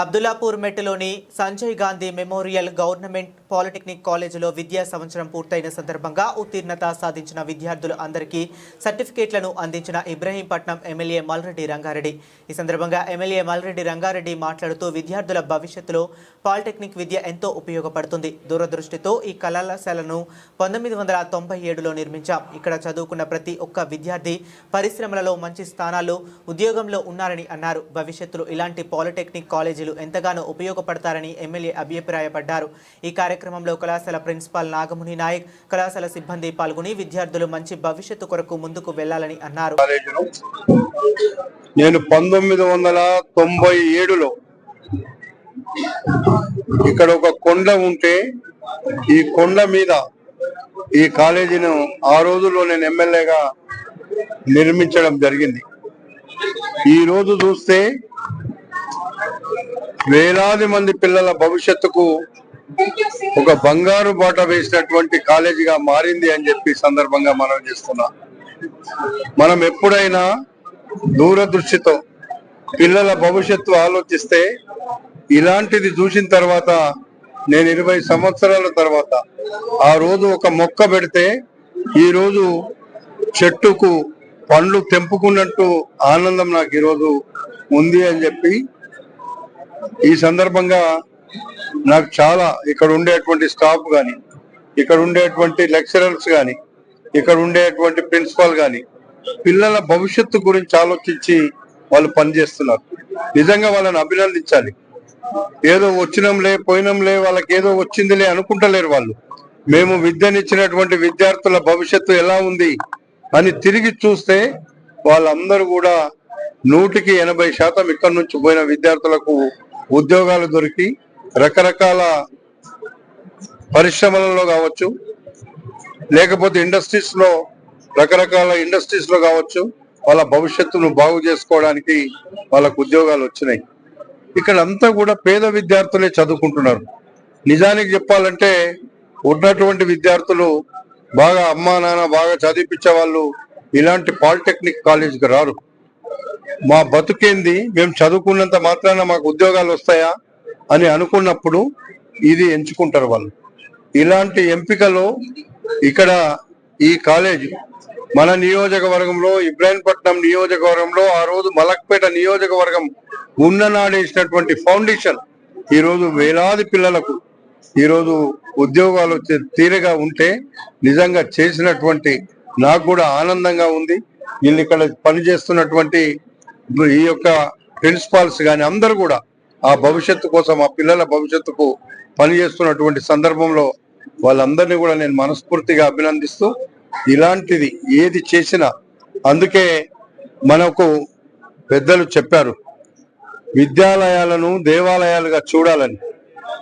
Abdullapur మెట్టులోని Sanjay Gandhi memorial government polytechnic కాలేజీలో విద్యా సంవత్సరం పూర్తయిన సందర్భంగా ఉత్తీర్ణత సాధించిన విద్యార్థులు అందరికీ సర్టిఫికేట్లను అందించిన ఇబ్రహీంపట్నం ఎమ్మెల్యే మల్రెడ్డి రంగారెడ్డి. ఈ సందర్భంగా ఎమ్మెల్యే మల్రెడ్డి రంగారెడ్డి మాట్లాడుతూ విద్యార్థుల భవిష్యత్తులో పాలిటెక్నిక్ విద్య ఎంతో ఉపయోగపడుతుంది. దూరదృష్టితో ఈ కళాశాలను పంతొమ్మిది వందల తొంభై ఏడులో నిర్మించాం. ఇక్కడ చదువుకున్న ప్రతి ఒక్క విద్యార్థి పరిశ్రమలలో మంచి స్థానాల్లో ఉద్యోగంలో ఉన్నారని అన్నారు. భవిష్యత్తులో ఇలాంటి పాలిటెక్నిక్ కాలేజీ విద్యార్థులు ఎంతగానో ఉపయోగపడతారని ఎమ్మెల్యే అభిప్రాయపడ్డారు. ఈ కార్యక్రమంలో కళాశాల ప్రిన్సిపాల్ నాగముని నాయక్ కళాశాల సిబ్బంది పాల్గొని విద్యార్థులు మంచి భవిష్యత్తు కొరకు ముందుకు వెళ్ళాలని అన్నారు. నేను పంతొమ్మిది వందల తొంభై ఏడులో ఇక్కడ ఒక కొండ ఉంటే ఈ కొండ మీద ఈ కాలేజీను ఆ రోజుల్లో నేను ఎమ్మెల్యేగా నిర్మించడం జరిగింది. ఈ రోజు చూస్తే వేలాది మంది పిల్లల భవిష్యత్తుకు ఒక బంగారు బాట వేసినటువంటి కాలేజీగా మారింది అని చెప్పి సందర్భంగా మనం చేస్తున్నా. మనం ఎప్పుడైనా దూరదృష్టితో పిల్లల భవిష్యత్తు ఆలోచిస్తే ఇలాంటిది చూసిన తర్వాత నేను ఇరవై సంవత్సరాల తర్వాత ఆ రోజు ఒక మొక్క పెడితే ఈ రోజు చెట్టుకు పండ్లు తెంపుకున్నట్టు ఆనందం నాకు ఈరోజు ఉంది అని చెప్పి ఈ సందర్భంగా నాకు చాలా ఇక్కడ ఉండేటువంటి స్టాఫ్ కానీ ఇక్కడ ఉండేటువంటి లెక్చరర్స్ కానీ ఇక్కడ ఉండేటువంటి ప్రిన్సిపాల్ కానీ పిల్లల భవిష్యత్తు గురించి ఆలోచించి వాళ్ళు పనిచేస్తున్నారు. నిజంగా వాళ్ళని అభినందించాలి. ఏదో వచ్చినంలే పోయినంలే వాళ్ళకి ఏదో వచ్చిందిలే అనుకుంటలేరు వాళ్ళు. మేము విద్యనిచ్చినటువంటి విద్యార్థుల భవిష్యత్తు ఎలా ఉంది అని తిరిగి చూస్తే వాళ్ళందరూ కూడా నూటికి ఎనభై శాతం ఇక్కడ నుంచి పోయిన విద్యార్థులకు ఉద్యోగాలు దొరికి రకరకాల పరిశ్రమలలో కావచ్చు లేకపోతే ఇండస్ట్రీస్లో రకరకాల ఇండస్ట్రీస్లో కావచ్చు వాళ్ళ భవిష్యత్తును బాగు చేసుకోవడానికి వాళ్ళకు ఉద్యోగాలు వచ్చినాయి. ఇక్కడ అంతా కూడా పేద విద్యార్థులే చదువుకుంటున్నారు. నిజానికి చెప్పాలంటే ఉన్నటువంటి విద్యార్థులు బాగా అమ్మా నాన్న బాగా చదివిపించే వాళ్ళు ఇలాంటి పాలిటెక్నిక్ కాలేజీకి రారు. మా బతుకేంది? మేము చదువుకున్నంత మాత్రాన మాకు ఉద్యోగాలు వస్తాయా? అని అనుకున్నప్పుడు ఇది ఎంచుకుంటారు వాళ్ళు. ఇలాంటి ఎంపికలో ఇక్కడ ఈ కాలేజ్ మన నియోజకవర్గంలో ఇబ్రాహీంపట్నం నియోజకవర్గంలో ఆ రోజు మలక్పేట నియోజకవర్గం ఉన్ననాడేసినటువంటి ఫౌండేషన్ ఈరోజు వేలాది పిల్లలకు ఈ రోజు ఉద్యోగాలు వచ్చే తీరుగా ఉంటే నిజంగా చేసినటువంటి నాకు కూడా ఆనందంగా ఉంది. వీళ్ళు ఇక్కడ పనిచేస్తున్నటువంటి ఈ యొక్క ప్రిన్సిపాల్స్ కానీ అందరూ కూడా ఆ భవిష్యత్తు కోసం ఆ పిల్లల భవిష్యత్తుకు పనిచేస్తున్నటువంటి సందర్భంలో వాళ్ళందరినీ కూడా నేను మనస్ఫూర్తిగా అభినందిస్తూ ఇలాంటిది ఏది చేసినా అందుకే మనకు పెద్దలు చెప్పారు విద్యాలయాలను దేవాలయాలుగా చూడాలని.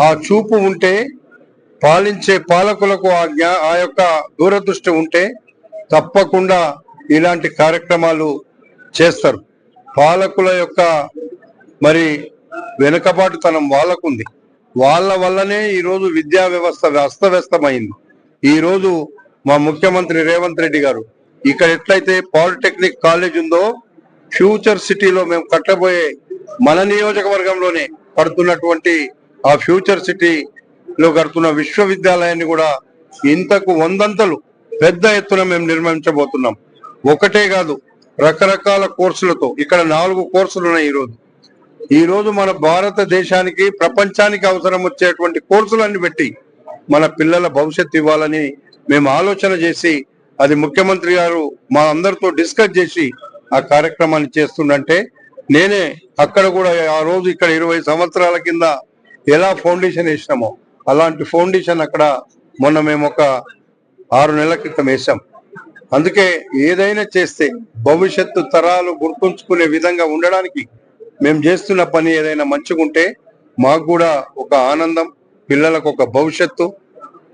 ఆ చూపు ఉంటే పాలించే పాలకులకు ఆ జ్ఞా ఆ యొక్క దూరదృష్టి ఉంటే తప్పకుండా ఇలాంటి కార్యక్రమాలు చేస్తారు. పాలకుల యొక్క మరి వెనుకబాటుతనం వాళ్ళకుంది. వాళ్ళ వల్లనే ఈరోజు విద్యా వ్యవస్థ అస్తవ్యస్తమైంది. ఈ రోజు మా ముఖ్యమంత్రి రేవంత్ రెడ్డి గారు ఇక్కడ ఎట్లయితే పాలిటెక్నిక్ కాలేజ్ ఉందో ఫ్యూచర్ సిటీలో మేము కట్టబోయే మన నియోజకవర్గంలోనే పడుతున్నటువంటి ఆ ఫ్యూచర్ సిటీలో కడుతున్న విశ్వవిద్యాలయాన్ని కూడా ఇంతకు వందంతలు పెద్ద ఎత్తున మేము నిర్మించబోతున్నాం. ఒకటే కాదు రకరకాల కోర్సులతో ఇక్కడ నాలుగు కోర్సులు ఉన్నాయి ఈరోజు ఈ రోజు మన భారతదేశానికి ప్రపంచానికి అవసరం వచ్చేటువంటి కోర్సులన్నీ పెట్టి మన పిల్లల భవిష్యత్తు ఇవ్వాలని మేము ఆలోచన చేసి అది ముఖ్యమంత్రి గారు మా అందరితో డిస్కస్ చేసి ఆ కార్యక్రమాన్ని చేస్తుండంటే నేనే అక్కడ కూడా ఆ రోజు ఇక్కడ ఇరవై సంవత్సరాల కింద ఎలా ఫౌండేషన్ వేసినామో అలాంటి ఫౌండేషన్ అక్కడ మొన్న మేము ఒక ఆరు నెలల క్రితం వేసాం. అందుకే ఏదైనా చేస్తే భవిష్యత్తు తరాలు గుర్తుంచుకునే విధంగా ఉండడానికి మేము చేస్తున్న పని ఏదైనా మంచిగుంటే మాకు కూడా ఒక ఆనందం పిల్లలకు ఒక భవిష్యత్తు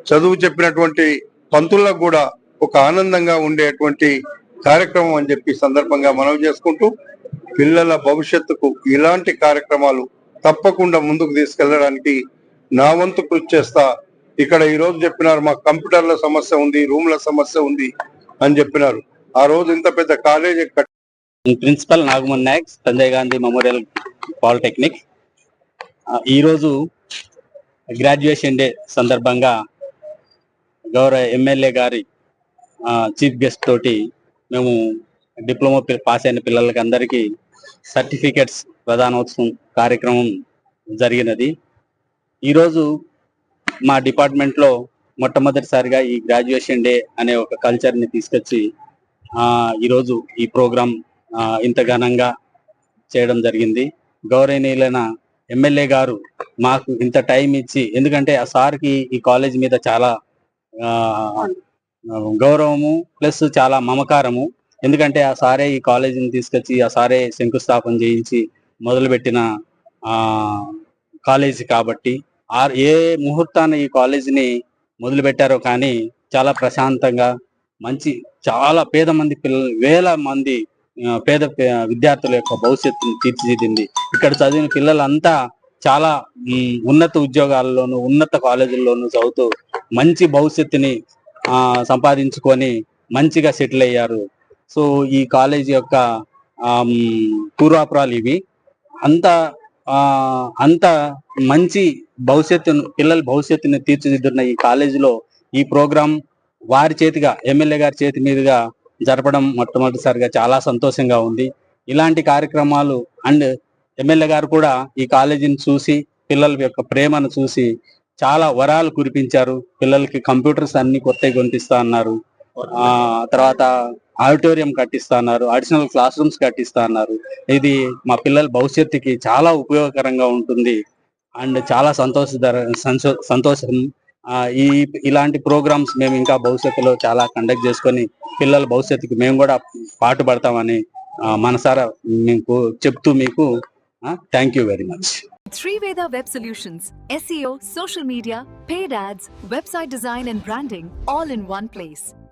చదువు చెప్పినటువంటి పంతులకు కూడా ఒక ఆనందంగా ఉండేటువంటి కార్యక్రమం అని చెప్పి సందర్భంగా మనవి చేసుకుంటూ పిల్లల భవిష్యత్తుకు ఇలాంటి కార్యక్రమాలు తప్పకుండా ముందుకు తీసుకెళ్ళడానికి నా వంతు కృషి చేస్తా. ఇక్కడ ఈరోజు చెప్పినారు మా కంప్యూటర్ల సమస్య ఉంది రూమ్ల సమస్య ఉంది అని చెప్పినారు. ఆ రోజు ఇంత పెద్ద college principal Nagaman Naik Sanjay Gandhi memorial polytechnic ఈరోజు గ్రాడ్యుయేషన్ డే సందర్భంగా గౌరవ ఎమ్మెల్యే గారి చీఫ్ గెస్ట్ తోటి మేము డిప్లొమా పాస్ అయిన పిల్లలకి అందరికీ సర్టిఫికెట్స్ ప్రధానోత్సవం కార్యక్రమం జరిగినది. ఈరోజు మా డిపార్ట్మెంట్లో మొట్టమొదటిసారిగా ఈ గ్రాడ్యుయేషన్ డే అనే ఒక కల్చర్ని తీసుకొచ్చి ఈరోజు ఈ ప్రోగ్రాం ఇంత ఘనంగా చేయడం జరిగింది. గౌరవనీయులైన ఎమ్మెల్యే గారు మాకు ఇంత టైం ఇచ్చి ఎందుకంటే ఆ సార్కి ఈ కాలేజ్ మీద చాలా గౌరవము ప్లస్ చాలా మమకారము. ఎందుకంటే ఆ సారే ఈ కాలేజీని తీసుకొచ్చి ఆ సారే శంకుస్థాపన చేయించి మొదలుపెట్టిన కాలేజీ కాబట్టి ఆ ఏ ముహూర్తాన ఈ కాలేజీని మొదలుపెట్టారో కానీ చాలా ప్రశాంతంగా మంచి చాలా పేద మంది పిల్లలు వేల మంది పేద పే- విద్యార్థుల యొక్క భవిష్యత్తును తీర్చిదిద్దింది. ఇక్కడ చదివిన పిల్లలంతా చాలా ఉన్నత ఉద్యోగాల్లోనూ ఉన్నత కాలేజీల్లోనూ చదువుతూ మంచి భవిష్యత్తుని ఆ, సంపాదించుకొని మంచిగా సెటిల్ అయ్యారు. సో ఈ కాలేజీ యొక్క పూర్వాపురాలు ఇవి. అంత ఆ, అంత మంచి భవిష్యత్తును పిల్లల భవిష్యత్తును తీర్చిదిద్దున్న ఈ కాలేజీలో ఈ ప్రోగ్రాం వారి చేతిగా ఎమ్మెల్యే గారి చేతి మీదుగా జరపడం మొట్టమొదటిసారిగా చాలా సంతోషంగా ఉంది. ఇలాంటి కార్యక్రమాలు అండ్ ఎమ్మెల్యే గారు కూడా ఈ కాలేజీని చూసి పిల్లల యొక్క ప్రేమను చూసి చాలా వరాలు కురిపించారు. పిల్లలకి కంప్యూటర్స్ అన్ని కొత్తవి కొనిపిస్తా అన్నారు. ఆ తర్వాత ఆడిటోరియం కట్టిస్తా అన్నారు. అడిషనల్ క్లాస్ రూమ్స్ కట్టిస్తా అన్నారు. ఇది మా పిల్లల భవిష్యత్తుకి చాలా ఉపయోగకరంగా ఉంటుంది. అండ్ చాలా సంతోషధర సంతో- సంతోషం ఈ ఇలాంటి ప్రోగ్రామ్స్ మేము ఇంకా భవిష్యత్తులో చాలా కండక్ట్ చేసుకొని పిల్లల భవిష్యత్తుకి మేము కూడా పాటుపడతామని మనసారా మీకు చెప్తూ మీకు thank you very much Three Veda Web Solutions, SEO, social media, paid ads, website design and branding, all in one place.